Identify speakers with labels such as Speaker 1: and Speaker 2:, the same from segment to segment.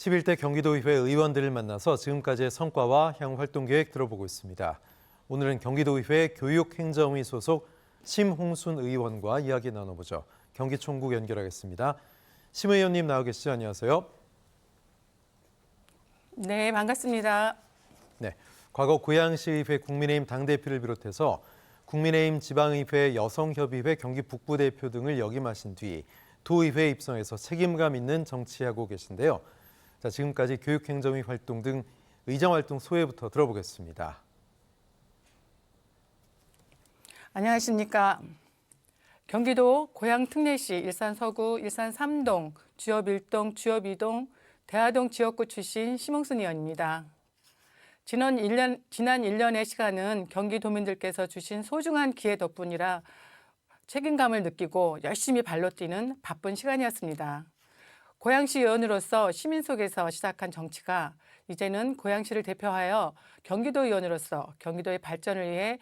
Speaker 1: 11대 경기도의회 의원들을 만나서 지금까지의 성과와 향후 활동 계획 들어보고 있습니다. 오늘은 경기도의회 교육행정위 소속 심홍순 의원과 이야기 나눠보죠. 경기총국 연결하겠습니다. 심 의원님 나와 계시죠? 안녕하세요.
Speaker 2: 네, 반갑습니다.
Speaker 1: 네, 과거 고양시의회 국민의힘 당대표를 비롯해서 국민의힘 지방의회 여성협의회 경기 북부대표 등을 역임하신 뒤 도의회에 입성해서 책임감 있는 정치하고 계신데요. 자, 지금까지 교육행정위 활동 등 의정 활동 소회부터 들어보겠습니다.
Speaker 2: 안녕하십니까. 경기도 고양 특례시 일산 서구, 일산 3동, 주엽 1동, 주엽 2동, 대하동 지역구 출신 심홍순 의원입니다. 지난 1년, 지난 1년의 시간은 경기도민들께서 주신 소중한 기회 덕분이라 책임감을 느끼고 열심히 발로 뛰는 바쁜 시간이었습니다. 고양시 의원으로서 시민 속에서 시작한 정치가 이제는 고양시를 대표하여 경기도 의원으로서 경기도의 발전을 위해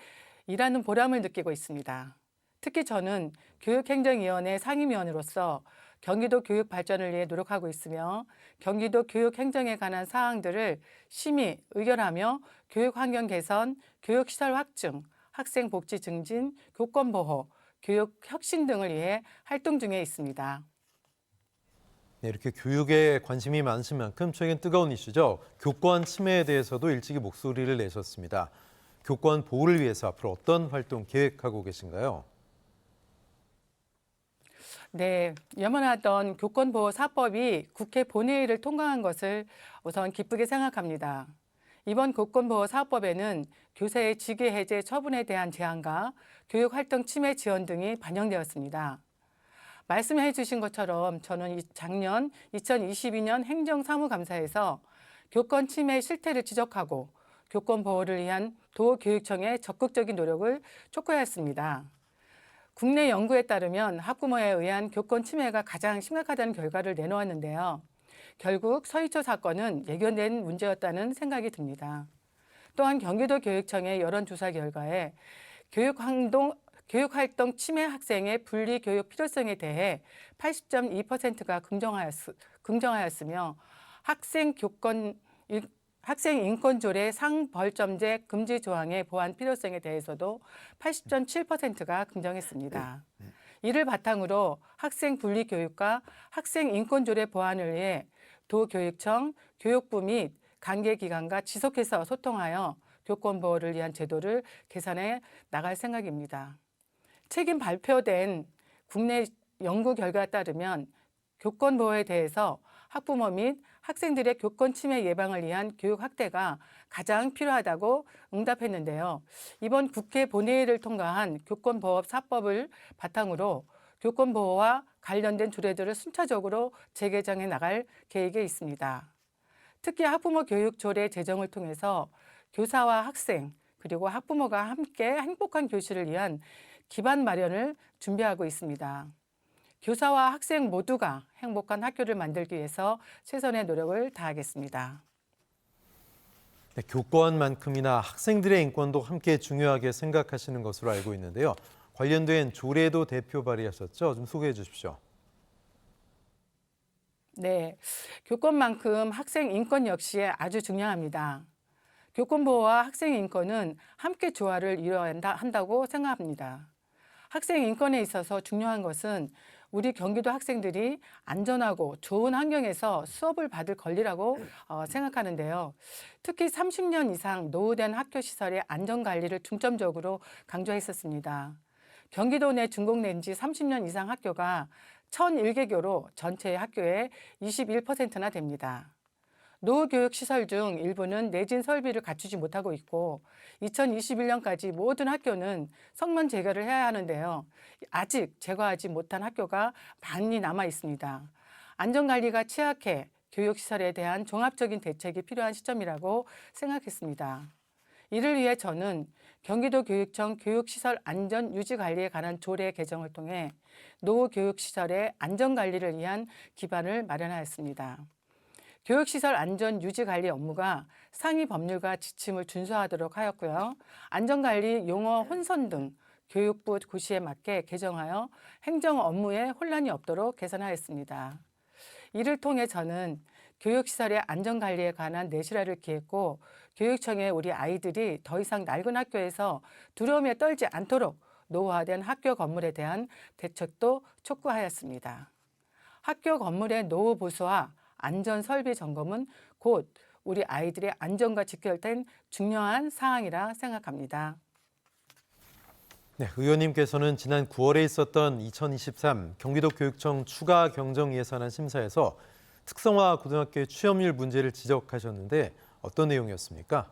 Speaker 2: 일하는 보람을 느끼고 있습니다. 특히 저는 교육행정위원회 상임위원으로서 경기도 교육 발전을 위해 노력하고 있으며 경기도 교육 행정에 관한 사항들을 심의 의결하며 교육 환경 개선, 교육 시설 확충, 학생 복지 증진, 교권 보호, 교육 혁신 등을 위해 활동 중에 있습니다.
Speaker 1: 네, 이렇게 교육에 관심이 많으신 만큼 최근 뜨거운 이슈죠. 교권 침해에 대해서도 일찍이 목소리를 내셨습니다. 교권 보호를 위해서 앞으로 어떤 활동 계획하고 계신가요?
Speaker 2: 네, 염원하던 교권보호사법이 국회 본회의를 통과한 것을 우선 기쁘게 생각합니다. 이번 교권보호사법에는 교사의 직위 해제 처분에 대한 제한과 교육활동 침해 지원 등이 반영되었습니다. 말씀해 주신 것처럼 저는 이- 작년 2022년 행정사무감사에서 교권 침해 실태를 지적하고 교권 보호를 위한 도교육청의 적극적인 노력을 촉구하였습니다. 국내 연구에 따르면 학부모에 의한 교권 침해가 가장 심각하다는 결과를 내놓았는데요. 결국 서희초 사건은 예견된 문제였다는 생각이 듭니다. 또한 경기도 교육청의 여론조사 결과에 교육활동, 교육활동 침해 학생의 분리 교육 필요성에 대해 80.2%가 긍정하였, 긍정하였 으며 학생 교권 학생 인권조례 상벌점제 금지 조항의 보완 필요성에 대해서도 80.7%가 긍정했습니다. 이를 바탕으로 학생 분리 교육과 학생 인권조례 보완을 위해 도교육청, 교육부 및 관계기관과 지속해서 소통하여 교권 보호를 위한 제도를 개선해 나갈 생각입니다. 최근 발표된 국내 연구 결과에 따르면 교권 보호에 대해서 학부모 및 학생들의 교권 침해 예방을 위한 교육 확대가 가장 필요하다고 응답했는데요. 이번 국회 본회의를 통과한 교권보호 사법을 바탕으로 교권보호와 관련된 조례들을 순차적으로 재개정해 나갈 계획에 있습니다. 특히 학부모 교육 조례 제정을 통해서 교사와 학생 그리고 학부모가 함께 행복한 교실을 위한 기반 마련을 준비하고 있습니다. 교사와 학생 모두가 행복한 학교를 만들기 위해서 최선의 노력을 다하겠습니다.
Speaker 1: 네, 교권만큼이나 학생들의 인권도 함께 중요하게 생각하시는 것으로 알고 있는데요. 관련된 조례도 대표 발의하셨죠? 좀 소개해 주십시오.
Speaker 2: 네, 교권만큼 학생 인권 역시 아주 중요합니다. 교권 보호와 학생 인권은 함께 조화를 한다, 한다고 생각합니다. 학생 인권에 있어서 중요한 것은 우리 경기도 학생들이 안전하고 좋은 환경에서 수업을 받을 권리라고 어, 생각하는데요. 특히 30년 이상 노후된 학교 시설의 안전 관리를 중점적으로 강조했었습니다. 경기도 내 준공된 지 30년 이상 학교가 1,001개교로 전체 학교의 21%나 됩니다. 노후교육 시설 중 일부는 내진 설비를 갖추지 못하고 있고 2021년까지 모든 학교는 성면 재개를 해야 하는데요. 아직 제거하지 못한 학교가 많이 남아 있습니다. 안전관리가 취약해 교육시설에 대한 종합적인 대책이 필요한 시점이라고 생각했습니다. 이를 위해 저는 경기도 교육청 교육시설 안전 유지 관리에 관한 조례 개정을 통해 노후 교육시설의 안전 관리를 위한 기반을 마련하였습니다. 교육시설 안전 유지 관리 업무가 상위 법률과 지침을 준수하도록 하였고요. 안전관리 용어 혼선 등 교육부 고시에 맞게 개정하여 행정 업무에 혼란이 없도록 개선하였습니다. 이를 통해 저는 교육시설의 안전관리에 관한 내실화를 기했고 교육청에 우리 아이들이 더 이상 낡은 학교에서 두려움에 떨지 않도록 노후화된 학교 건물에 대한 대책도 촉구하였습니다. 학교 건물의 노후 보수와 안전 설비 점검은 곧 우리 아이들의 안전과 직결된 중요한 사항이라 생각합니다.
Speaker 1: 네, 의원님께서는 지난 9월에 있었던 2023 경기도 교육청 추가 경정 예산안 심사에서 특성화 고등학교의 취업률 문제를 지적하셨는데 어떤 내용이었습니까?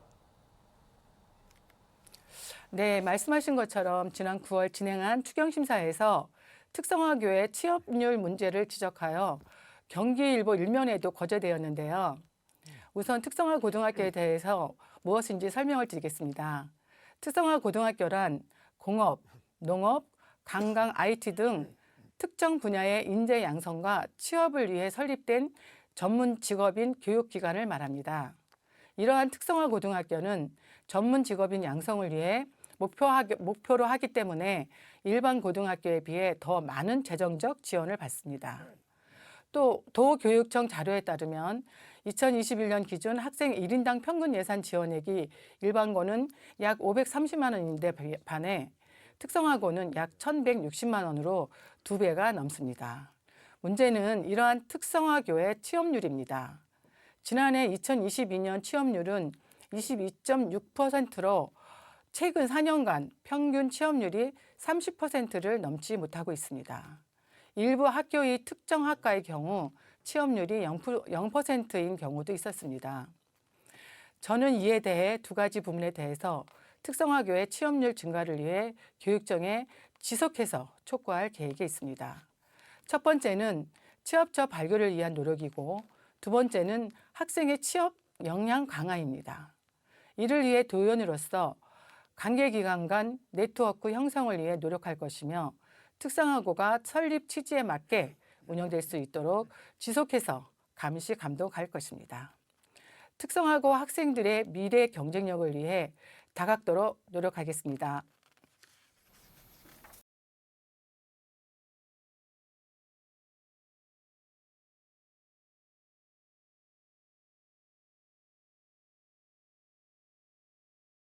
Speaker 2: 네, 말씀하신 것처럼 지난 9월 진행한 추경심사에서 특성화교의 취업률 문제를 지적하여 경기일보 일면에도 거제되었는데요. 우선 특성화 고등학교에 대해서 무엇인지 설명을 드리겠습니다. 특성화 고등학교란 공업, 농업, 관광, IT 등 특정 분야의 인재 양성과 취업을 위해 설립된 전문 직업인 교육기관을 말합니다. 이러한 특성화 고등학교는 전문 직업인 양성을 위해 목표로 하기 때문에 일반 고등학교에 비해 더 많은 재정적 지원을 받습니다. 또 도교육청 자료에 따르면 2021년 기준 학생 1인당 평균 예산 지원액이 일반고는 약 530만 원인데 반해 특성화고는 약 1,160만 원으로 두 배가 넘습니다. 문제는 이러한 특성화교의 취업률입니다. 지난해 2022년 취업률은 22.6%로 최근 4년간 평균 취업률이 30%를 넘지 못하고 있습니다. 일부 학교의 특정 학과의 경우 취업률이 0%인 경우도 있었습니다. 저는 이에 대해 두 가지 부분에 대해서 특성화교의 취업률 증가를 위해 교육청에 지속해서 촉구할 계획이 있습니다. 첫 번째는 취업처 발굴을 위한 노력이고 두 번째는 학생의 취업 역량 강화입니다. 이를 위해 도연으로서 관계기관 간 네트워크 형성을 위해 노력할 것이며 특성화고가 설립 취지에 맞게 운영될 수 있도록 지속해서 감시 감독할 것입니다. 특성화고 학생들의 미래 경쟁력을 위해 다각도로 노력하겠습니다.